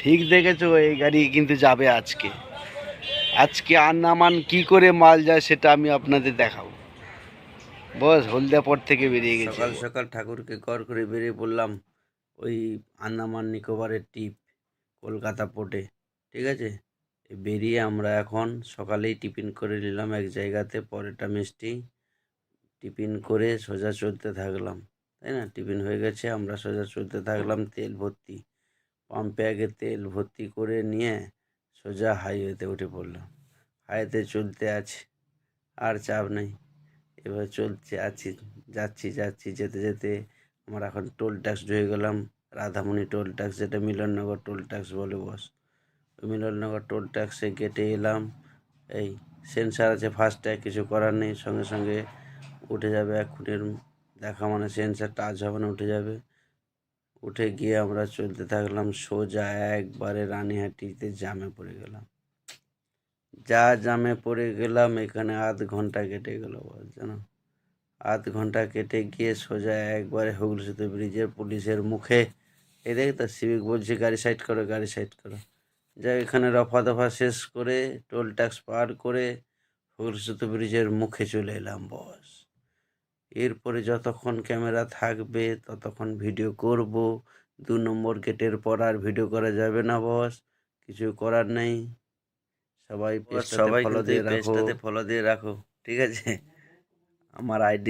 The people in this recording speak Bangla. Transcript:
ঠিক দেখেছ, এই গাড়ি কিন্তু যাবে আজকে। আজকে আন্নামান কি করে মাল যায় সেটা আমি আপনাদের দেখাবো। বস, হলদিয়া পর থেকে বেরিয়ে গেছে। সকাল সকাল ঠাকুরকে কর করে বেরিয়ে পড়লাম ওই আন্দামান নিকোবরের টিপ, কলকাতা পোর্টে। ঠিক আছে? বেরিয়ে আমরা এখন সকালেই টিফিন করে নিলাম এক জায়গাতে পরেটা মিষ্টি। টিফিন করে সোজা চলতে থাকলাম। তাই না? টিফিন হয়ে গেছে, আমরা সোজা চলতে থাকলাম তেল ভর্তি। পাম্পে আগে তেল ভর্তি করে নিয়ে সোজা হাইওয়েতে উঠে পড়লাম। হাইওয়েতে চলতে আছে, আর চাপ নেই। এবার চলছে আছি, যাচ্ছি যাচ্ছি, যেতে যেতে আমরা এখন টোল ট্যাক্স ঢুকে গেলাম। রাধামণি টোল ট্যাক্স যেটা মিলননগর টোল ট্যাক্স বলে বস ওই মিলননগর টোল ট্যাক্সে গেটে এলাম। এই সেন্সার আছে ফার্স্ট ট্যাগ কিছু করার নেই। সঙ্গে সঙ্গে উঠে যাবে এক এক্ষুনির দেখা মানে সেন্সার টাচ হবে না, উঠে যাবে। উঠে গিয়ে আমরা চলতে থাকলাম, সোজা একবারে রানীহাটিতে জামে পড়ে গেলাম। যা জামে পড়ে গেলাম, এখানে আধ ঘণ্টা কেটে গেল জানো? আধ ঘণ্টা কেটে গিয়ে সোজা একবারে হুগলি সেতু ব্রিজের পুলিশের মুখে, এই দেখ তো সিভিক বলছে, গাড়ি সাইড করো, গাড়ি সাইড করো। যা এখানে রফা দফা শেষ করে, টোল ট্যাক্স পার করে হুগলি সেতু ব্রিজের মুখে চলে এলাম বস। এরপরে যতক্ষণ ক্যামেরা থাকবে ততক্ষণ ভিডিও করব। দু নম্বর গেটের পর আর ভিডিও করা যাবে না বস। কিছু করার নেই। সবাই সবাই ফলো দিয়ে রাখো। ফলো দিয়ে রাখো ঠিক আছে? আমার আইডি